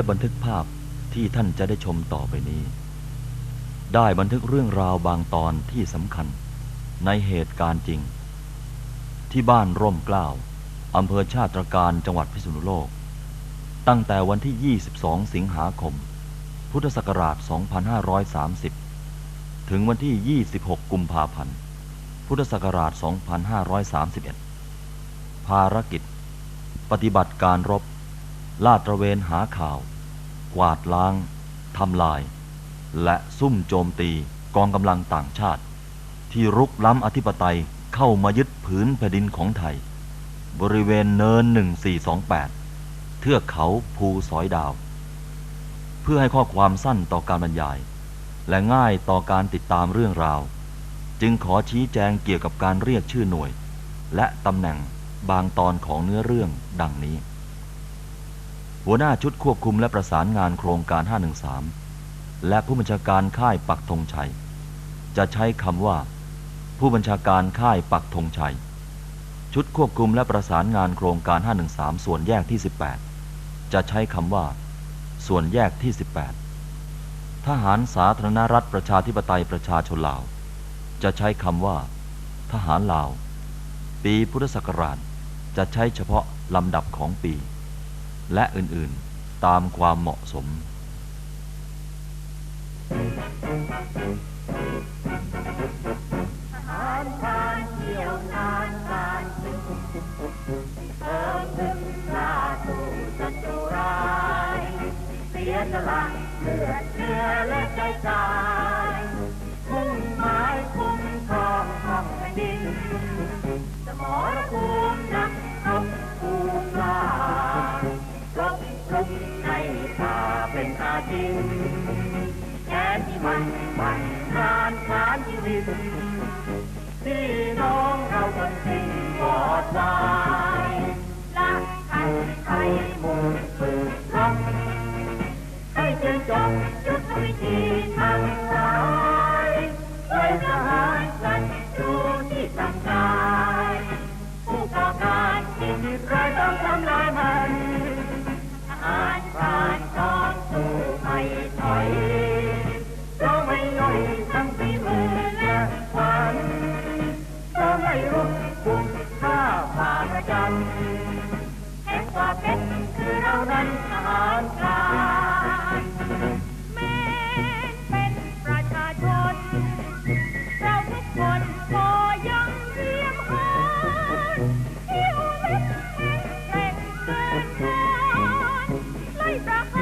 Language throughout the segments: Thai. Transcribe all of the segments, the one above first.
ปบันทึกภาพที่ท่านจะได้ชมต่อไปนี้ ได้บันทึกเรื่องราวบางตอนที่สำคัญในเหตุการณ์จริง ที่บ้านร่มเกล้าอำเภอชาติตรการจังหวัดพิษณุโลก ตั้งแต่วันที่ 22 สิงหาคม พุทธศักราช 2530 ถึงวันที่ 26 กุมภาพันธ์ พุทธศักราช 2531 ภารกิจ ปฏิบัติการรบ ลาดตระเวนหาข่าว กวาดล้าง ทำลาย และซุ่มโจมตีกองกำลังต่างชาติ ที่รุกล้ำอธิปไตยเข้ามายึดผืนแผ่นดินของไทย บริเวณเนิน 1428 เทือกเขาภูสอยดาว เพื่อให้ข้อความสั้นต่อการบรรยาย และง่ายต่อการติดตามเรื่องราว จึงขอชี้แจงเกี่ยวกับการเรียกชื่อหน่วย และตำแหน่งบางตอนของเนื้อเรื่องดังนี้ หัวหน้าชุดควบคุมและประสานงานโครงการ 513 และผู้บัญชาการค่ายปักธงชัย จะใช้คำว่า ผู้บัญชาการค่ายปักธงชัย ชุดควบคุมและประสานงานโครงการ 513 ส่วนแยกที่ 18 จะใช้คำว่า ส่วนแยกที่ 18 ทหารสาธารณรัฐประชาธิปไตยประชาชนลาว จะใช้คำว่า ทหารลาว ปีพุทธศักราชจะใช้เฉพาะลำดับของปี และอื่นๆ ตามความเหมาะสมหารพรานเที่ยวนานการศึกเติมายเสียสละเลือดเนื้อและใจกายมุ่งหมายคุ้มครองของแผ่นดินสมรภูมิ อาทินแค้นที่มันมันงานงานชีวิตพี่น้องเราคนสิ้นวอดภัยละกันไทยมุ่ ไล่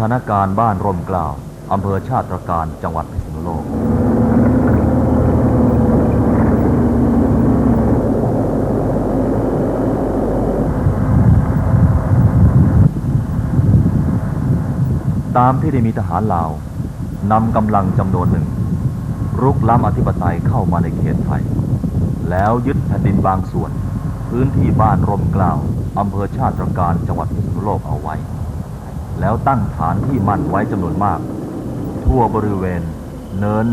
ถานการณ์บ้านร่มกล้าวอำเภอชาติตรการจังหวัดพิษณุโลก ตามที่ได้มีทหารลาวนำกำลังจำนวนหนึ่ง รุกล้ำอธิปไตยเข้ามาในเขตไทย แล้วยึดแผ่นดินบางส่วน พื้นที่บ้านร่มกล้าวอำเภอชาติตรการจังหวัดพิษณุโลกเอาไว้ แล้วตั้งฐานที่มั่นไว้จำนวนมาก ทั่วบริเวณเนิน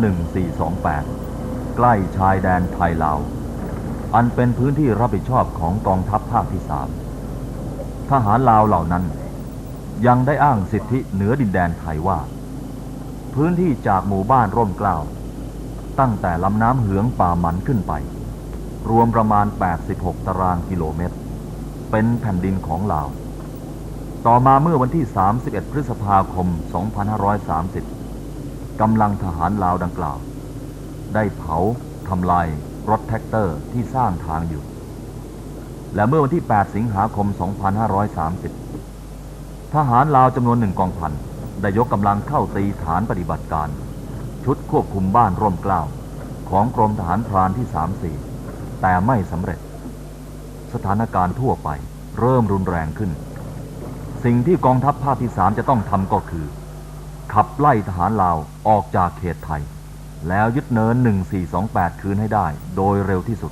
1428 ใกล้ชายแดนไทยลาว อันเป็นพื้นที่รับผิดชอบของกองทัพภาคที่สามทหารลาวเหล่านั้น ยังได้อ้างสิทธิเหนือดินแดนไทยว่า พื้นที่จากหมู่บ้านร่มเกล้าตั้งแต่ลำน้ำเหืองป่ามันขึ้นไป รวมประมาณ 86 ตารางกิโลเมตร เป็นแผ่นดินของลาว ต่อมาเมื่อวันที่ 31 พฤษภาคม 2530 กำลังทหารลาวดังกล่าว ได้เผาทำลายรถแท็กเตอร์ที่สร้างทางอยู่ และเมื่อวันที่ 8 สิงหาคม 2530 ทหารลาวจำนวนหนึ่งกองพันได้ยกกำลังเข้าตีฐานปฏิบัติการ ชุดควบคุมบ้านร่มเกล้าของกรมทหารพรานที่ 34 แต่ไม่สำเร็จ สถานการณ์ทั่วไปเริ่มรุนแรงขึ้น สิ่งที่กองทัพภาคที่สามจะต้องทำก็คือ ขับไล่ทหารลาวออกจากเขตไทย แล้วยึดเนิน 1428 คืนให้ได้ โดยเร็วที่สุด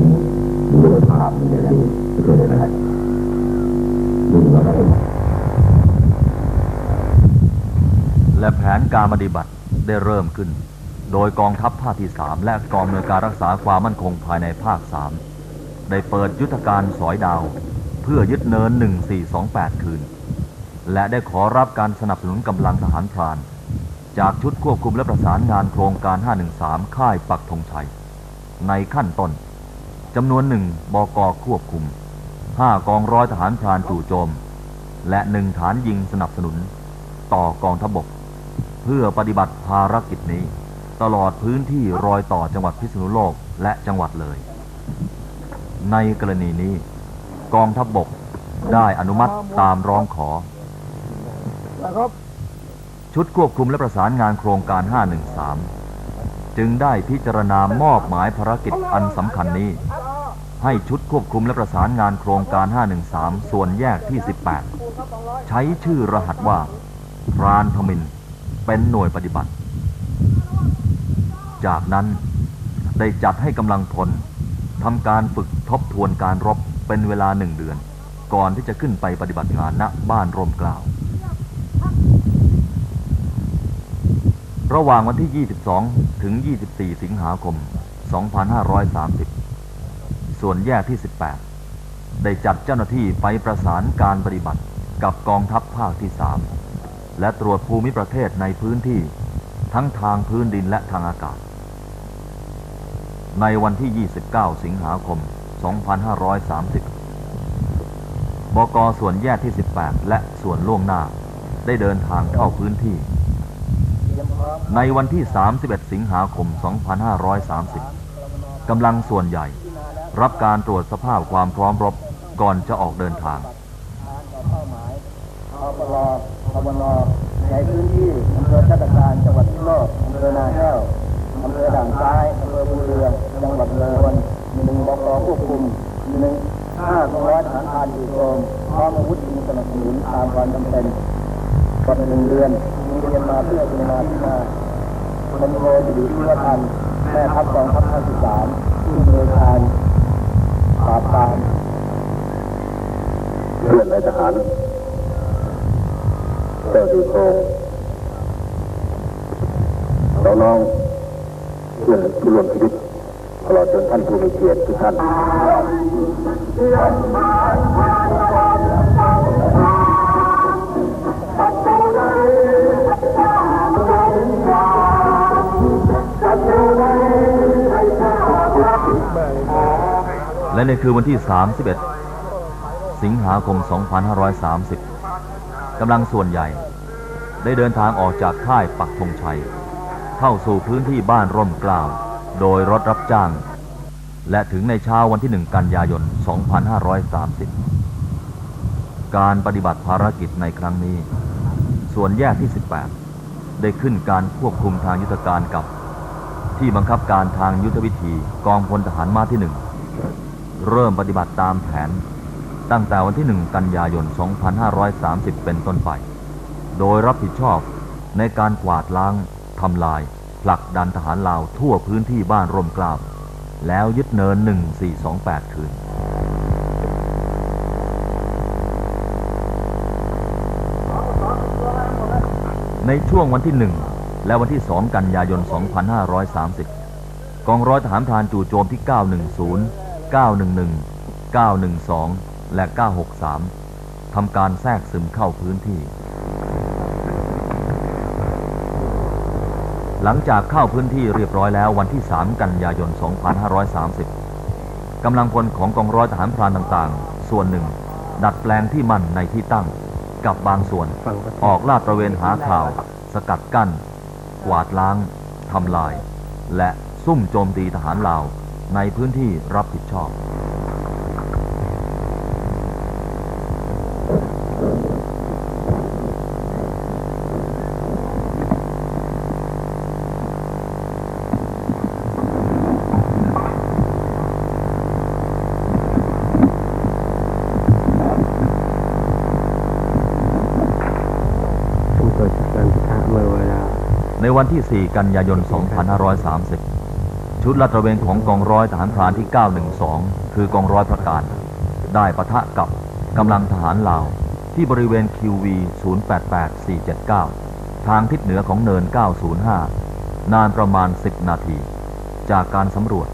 ดงถึงบุรภาพนอดีตประเทศไทยรุ่นเราได้และแผนการปฏิบัติได้เริ่มขึ้น โดยกองทัพภาคที่3และกองอำนวยการรักษาความมั่นคงภายในภาค3ได้เปิดยุทธการสอยดาว เพื่อยึดเนิน 1428 คืน และได้ขอรับการสนับสนุนกำลังทหารพราน จากชุดควบคุมและประสานงานโครงการ 513 ค่ายปักธงชัย ในขั้นต้น จำนวนหนึ่งบกควบคุม 5 กองร้อยทหารพรานจู่โจม และหนึ่งฐานยิงสนับสนุน ต่อกองทบก เพื่อปฏิบัติภารกิจนี้ ตลอดพื้นที่รอยต่อจังหวัดพิษณุโลกและจังหวัดเลย ในกรณีนี้ กองทัพบกได้อนุมัติตามร้องขอ ชุดควบคุมและประสานงานโครงการ 513 จึงได้พิจารณามอบหมายภารกิจอันสำคัญนี้ ให้ชุดควบคุมและประสานงานโครงการ 513 ส่วนแยกที่ 18 ใช้ชื่อรหัสว่าพรานทมิน เป็นหน่วยปฏิบัติ จากนั้นได้จัดให้กำลังพลทำการฝึกทบทวนการรบเป็นเวลาหนึ่งเดือน ก่อนที่จะขึ้นไปปฏิบัติงานณบ้านร่มกล้าว ระหว่างวันที่ 22 ถึง 24 สิงหาคม 2530 ส่วนแยกที่ 18 ได้จัดเจ้าหน้าที่ไปประสานการปฏิบัติกับกองทัพภาคที่ 3 และตรวจภูมิประเทศในพื้นที่ ทั้งทางพื้นดินและทางอากาศ ในวันที่ 29 สิงหาคม 2530 บกส่วนแยกที่ 18 และส่วนล่วงหน้าได้เดินทางเข้าพื้นที่ ในวันที่ 31 สิงหาคม 2530 กำลังส่วนใหญ่ รับการตรวจสภาพความพร้อมรบก่อนจะออกเดินทางเป้าหมายอปลพบนในพื้นที่อำเภอชัตการจังหวัดพิษณุโลกอำเภอนาแห้วอำเภอด่านซ้ายอำเภอภูเรือจังหวัดเลยหนึ่งบกควบคุมมีหนึ่งห้ากองร้อยทหารพรานอยู่โรงพร้อมอาวุธยิงสนับสนุนตามความจำเป็นกว่าหนึ่งเดือนมีเรียนมาเพื่อพิจารณาพิจารณาคนโทจะอยู่ที่ว่าทันแม่ทัพกองทัพภาคที่สามผู้อำนวยการ ปราบปรามเพื่อนในทหารเจ้าดีโครงน้องๆเพื่อนผู้ร่วมชีวิตตลอดจนท่านผู้มีเกียรติทุกท่าน และในคืนวันที่ 31 สิงหาคม 2530 กำลังส่วนใหญ่ ได้เดินทางออกจากค่ายปักธงชัย เข้าสู่พื้นที่บ้านร่มกล้าว โดยรถรับจ้าง และถึงในเช้าวันที่ 1 กันยายน 2530 การปฏิบัติภารกิจในครั้งนี้ ส่วนแยกที่ 18 ได้ขึ้นการควบคุมทางยุทธการกับที่บังคับการทางยุทธวิธีกองพลทหารมาที่หนึ่ง เริ่มปฏิบัติตามแผน ตั้งแต่วันที่ 1 กันยายน 2530 เป็นต้นไป โดยรับผิดชอบในการกวาดล้างทำลาย ผลักดันทหารลาวทั่วพื้นที่บ้านร่มกล้าแล้วยึดเนิน 1428 คืนในช่วงวันที่และวันที่ 2 กันยายน 2530 กองร้อยทหารพรานจู่โจมที่ 910 911 912 และ 963 ทำการแทรกซึมเข้าพื้นที่ หลังจากเข้าพื้นที่เรียบร้อยแล้ววันที่ 3 กันยายน 2530 กำลังพลของกองร้อยทหารพรานต่างๆ ส่วนหนึ่ง ดัดแปลงที่มั่นในที่ตั้ง กับบางส่วน ออกลาดตระเวนหาข่าว สกัดกั้น กวาดล้างทำลาย และซุ่มโจมตีทหารลาว ในพื้นที่รับผิดชอบผู้ตรวจการพิทักษ์เมื่อเวลาในวันที่ 4 กันยายน 2530 ชุดลาดตระเวนของกองร้อยทหารพรานที่ 912 คือกองร้อยพระการ ได้ปะทะกับกำลังทหารลาว ที่บริเวณ QV 088479 ทางทิศเหนือของเนิน 905 นานประมาณ 10 นาที จากการสำรวจ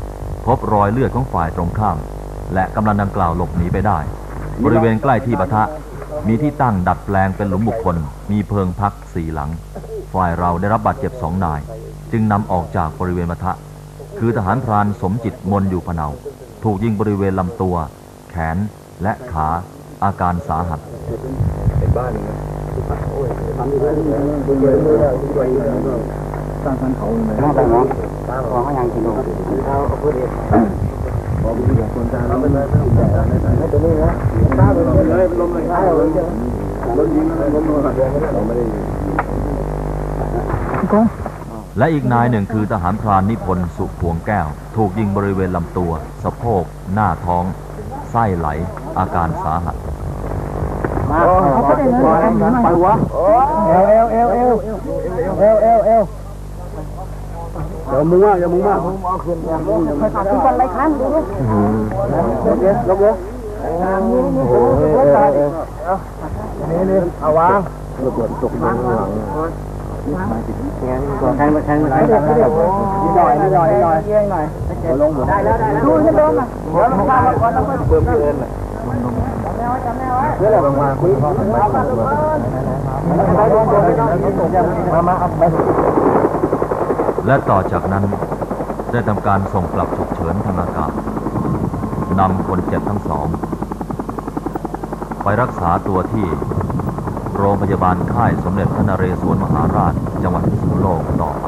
พบรอยเลือดของฝ่ายตรงข้าม และกำลังดังกล่าวหลบหนีไปได้ บริเวณใกล้ที่ปะทะ มีที่ตั้งดัดแปลงเป็นหลุมบุคคล มีเพิงพักสี่หลัง ฝ่ายเราได้รับบาดเจ็บสองนาย จึงนำออกจากบริเวณปะทะ คือทหารพรานสมจิตมนอยู่พเนา ถูกยิงบริเวณลำตัว แขนและขาอาการสาหัสน่าจะเนาะขอให้ยังกินดูเลยลมเลยลมยิงลมเราไม่ได้ และอีกนายหนึ่งคือทหารพรานนิพนธ์สุพวงแก้ว ถูกยิงบริเวณลำตัว สะโพก หน้าท้อง ไส้ไหล อาการสาหัสมาเขาได้เงินไปวะเอวเอวเอวเอวเอวเอวเอวเดี๋ยวมึงว่าเดี๋ยวมึงว่ามึงเอาคืนยังเคยขาดทุกคนไรครั้งดูดิลบเลยนี่นี่โอ้ยนี่นี่เอาวางระเบิดตกลงหลัง แทงแทงแทงนิดหน่อยนิดหน่อยนิดหน่อยเยี่ยงหน่อยลงได้แล้วได้แล้วดูจะลงอะเดี๋ยวลงมาก่อนแล้วค่อยเพิ่มเงินเดี๋ยวเราลงมาคุยมามาเอาไปและต่อจากนั้นได้ทำการส่งกลับฉุกเฉินทางอากาศนำคนเจ็บทั้งสอง ไปรักษาตัวที่ โรงพยาบาลค่ายสมเด็จพระนเรศวรมหาราช จังหวัดพิษณุโลกต่อไป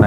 ใน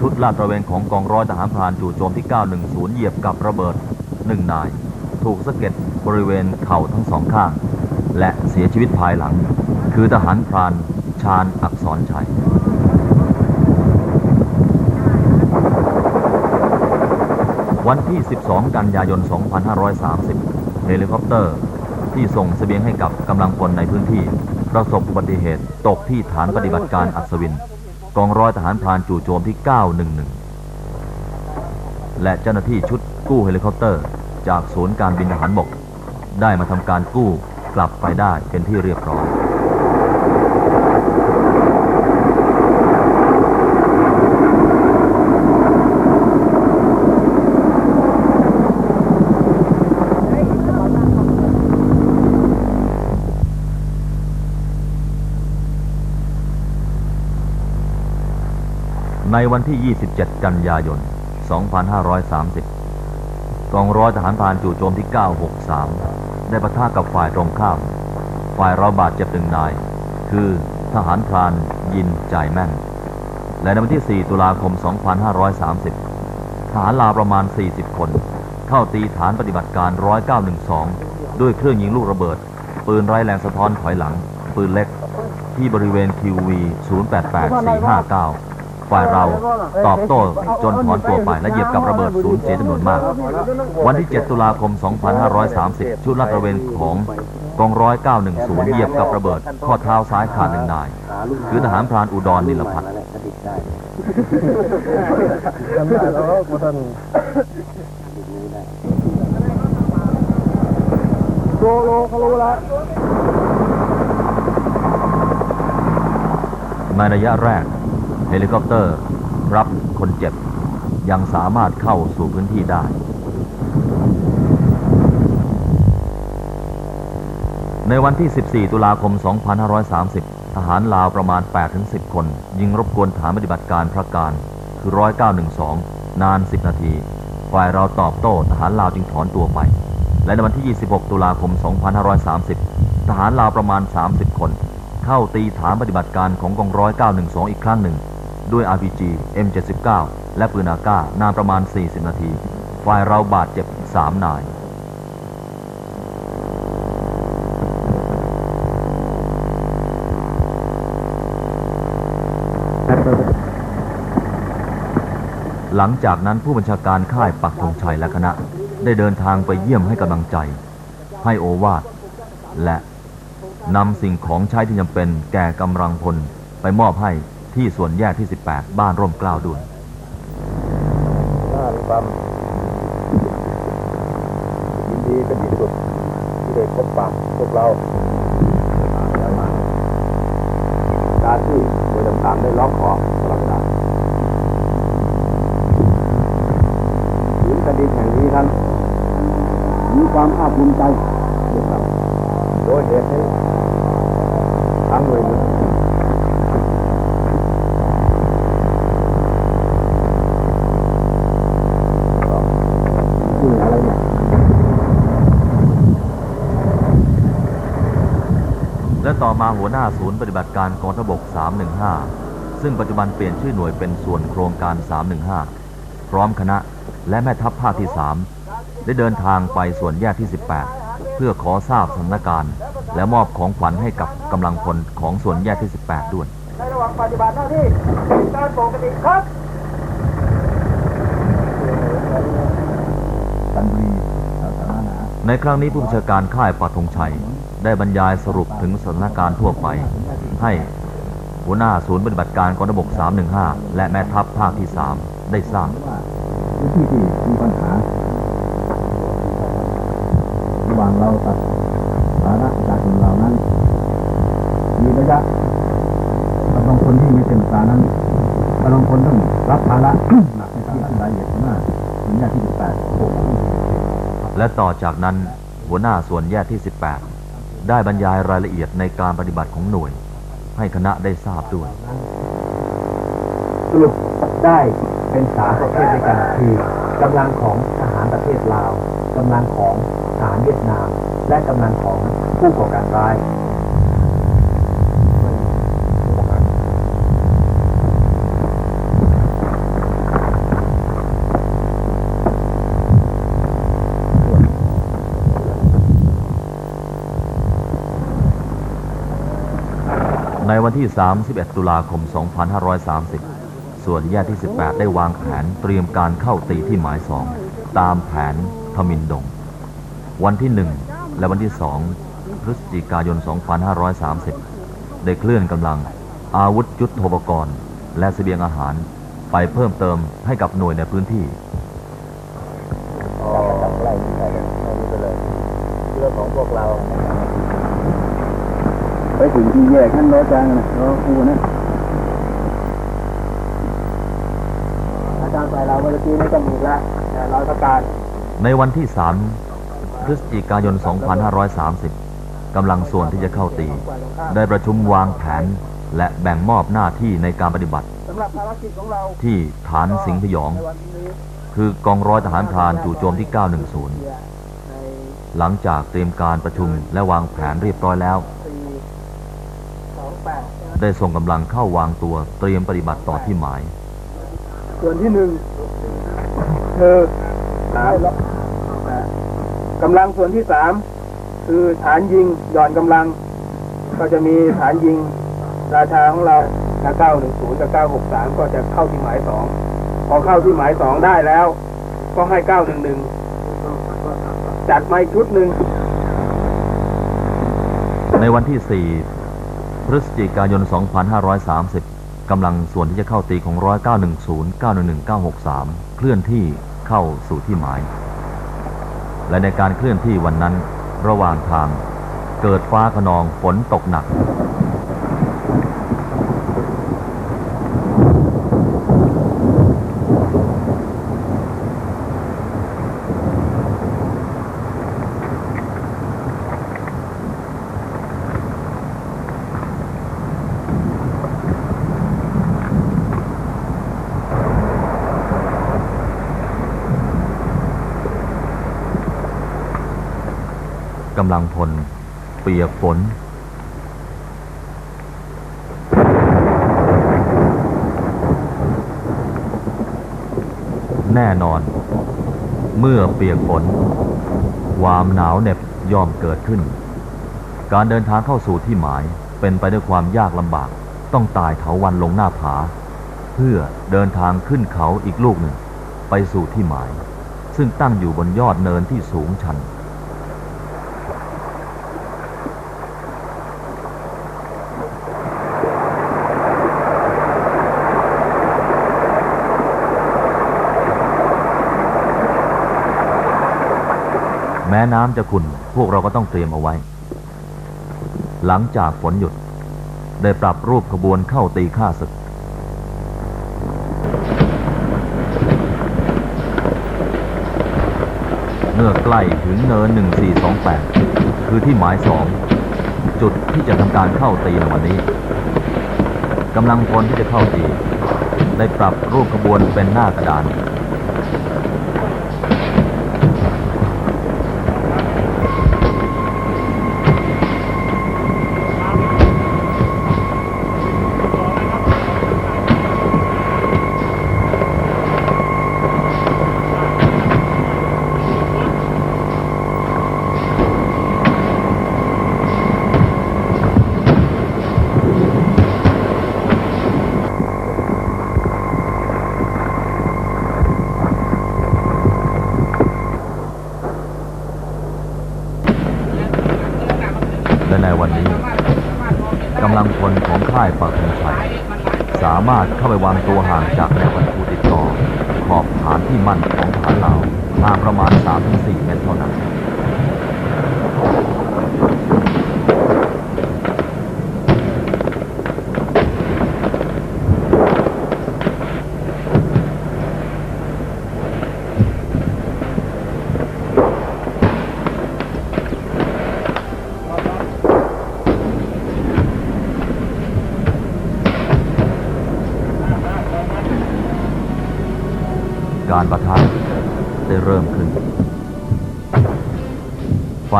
ชุดลาดตระเวนของกองร้อยทหารพรานจู่โจมที่ 910 เหยียบกับระเบิดหนึ่งนาย ถูกสะเก็ดบริเวณเข่าทั้งสองข้าง และเสียชีวิตภายหลัง คือทหารพรานชาญอักษรชัยวันที่ 12 กันยายน 2530 เฮลิคอปเตอร์ ที่ส่งเสบียงให้กับกำลังพลในพื้นที่ ประสบอุบัติเหตุตกที่ฐานปฏิบัติการอัศวิน กองร้อยทหารพรานจู่โจมที่ 911 และเจ้าหน้าที่ชุดกู้เฮลิคอปเตอร์ จากศูนย์การบินทหารบก ได้มาทำการกู้กลับไปได้เป็นที่เรียบร้อย ในวันที่ 27 กันยายน 2530 กองร้อยทหารพรานจู่โจมที่ 963 ได้ปะทะกับฝ่ายตรงข้าม ฝ่ายเราบาดเจ็บหนึ่งนาย คือทหารพรานยินใจายแม่น และในวันที่ 4 ตุลาคม 2530 ทหารลาประมาณ 40 คน เข้าตีฐานปฏิบัติการ 1912 ด้วยเครื่องยิงลูกระเบิด ปืนไร้แรงสะท้อนถอยหลัง ปืนเล็ก ที่บริเวณ QV 088459 ฝ่ายเราตอบโต้จนถอนตัวไปและเหยียบกับระเบิดสูญเสียจำนวนมาก วันที่ 7 ตุลาคม 2530 ชุดลาดตระเวนของกองร้อย 910 เหยียบกับระเบิด ข้อเท้าซ้ายขาดหนึ่งนาย คือทหารพรานอุดรนิลพัฒน์จำได้แล้วว่าท่านโลโลเขารู้แล้วในระยะแรก เฮลิคอปเตอร์ รับคนเจ็บ ยังสามารถเข้าสู่พื้นที่ได้ ในวันที่ 14 ตุลาคม 2530 ทหารลาวประมาณ 8-10 คน ยิงรบกวนฐานปฏิบัติการพระการคือ1912 นาน 10 นาที ฝ่ายเราตอบโต้ทหารลาวจึงถอนตัวไป และในวันที่ 26 ตุลาคม 2530 ทหารลาวประมาณ 30 คน เข้าตีฐานปฏิบัติการของกองร้อย912 อีกครั้งหนึ่ง ด้วย RPG M79 และปืนอากานานประมาณ 40 นาที ฝ่ายเราบาดเจ็บ3นาย หลังจากนั้นผู้บัญชาการค่ายปักธงชัยและคณะ ได้เดินทางไปเยี่ยมให้กำลังใจ ให้โอวาทและนำสิ่งของใช้ที่จำเป็นแก่กำลังพลไปมอบให้ ที่ส่วนแยกที่ 18 บ้านร่มกล้าวด้วยน่ามีความยินดีเป็นที่สุดที่ได้พบปะพวกเราการที่โดยต่างๆได้ร้องขอพระราชทาถึงคดีแห่งนี้นั้นมีความภาคภูมิใจโดยเหตุนี้ทางหน่วยงาน นี่อะไรเนี่ยและต่อมาหัวหน้าศูนย์ปฏิบัติการกองทบก 315 ซึ่งปัจจุบันเปลี่ยนชื่อหน่วยเป็นส่วนโครงการ 315 พร้อมคณะและแม่ทัพภาคที่ 3 ได้เดินทางไปส่วนแยกที่ 18 เพื่อขอทราบสถานการณ์ และมอบของขวัญให้กับกำลังพลของส่วนแยกที่ 18 ด้วย ในระหว่างปฏิบัติหน้าที่การปกติครับ ในครั้งนี้ผู้บัญชาการค่ายปักธงชัย ได้บรรยายสรุปถึงสถานการณ์ทั่วไป ให้หัวหน้าศูนย์ปฏิบัติการกองทพบก 315 และแม่ทัพภาคที่ 3 ได้ทราบว่าพื้นที่ที่มีปัญหาระหว่างเรากับสาธารณประชาชนเรานั้น มีระยะกำลังคนที่ไม่เป็นสานั้นกำลังคนต้องรับภาระหนัก ถึงแยกที่18โอ้โหและต่อจากนั้นหัวหน้าส่วนแยกที่ 18 ได้บรรยายรายละเอียดในการปฏิบัติของหน่วย ให้คณะได้ทราบด้วยสรุปได้เป็นสามประเภทด้วยกันคือกำลังของทหารประเทศลาวกำลังของทหารเวียดนาม และกำลังของผู้ก่อการร้าย ในวันที่ 31 ตุลาคม 2530 ส่วนแยกที่ 18 ได้วางแผนเตรียมการเข้าตีที่หมายสองตามแผนทมินดง วันที่ 1 และวันที่ 2 พฤศจิกายน 2530 ได้เคลื่อนกำลังอาวุธยุทโธปกรณ์ และเสบียงอาหารไปเพิ่มเติมให้กับหน่วยในพื้นที่เลยเรื่องของพวกเรา ไปถึงที่แยกท่านรอจังนะรอครูนะอาจารย์ไปเราเมื่อกี้ไม่ต้องมีละแต่เราต้องการ ในวันที่3พฤศจิกายน 2530 กำลังส่วนที่จะเข้าตี ได้ประชุมวางแผนและแบ่งมอบหน้าที่ในการปฏิบัติ ที่ฐานสิงห์พยอง คือกองร้อยทหารพรานจู่โจมที่ 910 หลังจากเตรียมการประชุมและวางแผนเรียบร้อยแล้ว ได้ส่งกำลังเข้าวางตัวเตรียมปฏิบัติต่อที่หมาย ส่วนที่หนึ่งคือสามกำลังส่วนที่สามคือฐานยิงหย่อนกำลัง ก็จะมีฐานยิงราชาของเราถ้า910กับ963 ก็จะเข้าที่หมายสองพอเข้าที่หมายสองได้แล้ว ก็ให้ 911 จัดมาอีกชุดหนึ่งในวันที่4พ ฤศจิกายน 2530 กำลังส่วนที่จะเข้าตีของร้อย910 911 963 เคลื่อนที่เข้าสู่ที่หมาย และในการเคลื่อนที่วันนั้น ระหว่างทางเกิดฟ้าขนองฝนตกหนัก กำลังพล เปียกฝน แน่นอน เมื่อเปียกฝน ความหนาวเหน็บย่อมเกิดขึ้น การเดินทางเข้าสู่ที่หมายเป็นไปด้วยความยากลำบาก ต้องตายเถาวันลงหน้าผา เพื่อเดินทางขึ้นเขาอีกลูกหนึ่ง ไปสู่ที่หมาย ซึ่งตั้งอยู่บนยอดเนินที่สูงชัน แม้น้ำจะขุ่นพวกเราก็ต้องเตรียมเอาไว้ หลังจากฝนหยุด ได้ปรับรูปขบวนเข้าตีข้าศึก เมื่อใกล้ถึงเนิน 1428 คือที่หมายสองจุดที่จะทำการเข้าตีในวันนี้กำลังพลที่จะเข้าตีได้ปรับรูปขบวนเป็นหน้ากระดาน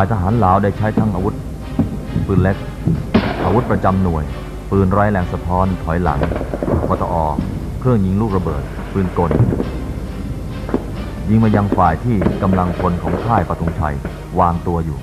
ฝ่ายทหารลาวได้ใช้ทั้งอาวุธ ปืนเล็ก อาวุธประจำหน่วย ปืนไร้แรงสะท้อนถอยหลังปตอ เครื่องยิงลูกระเบิด ปืนกล ยิงมายังฝ่ายที่กำลังพลของค่ายปทุมชัยวางตัวอยู่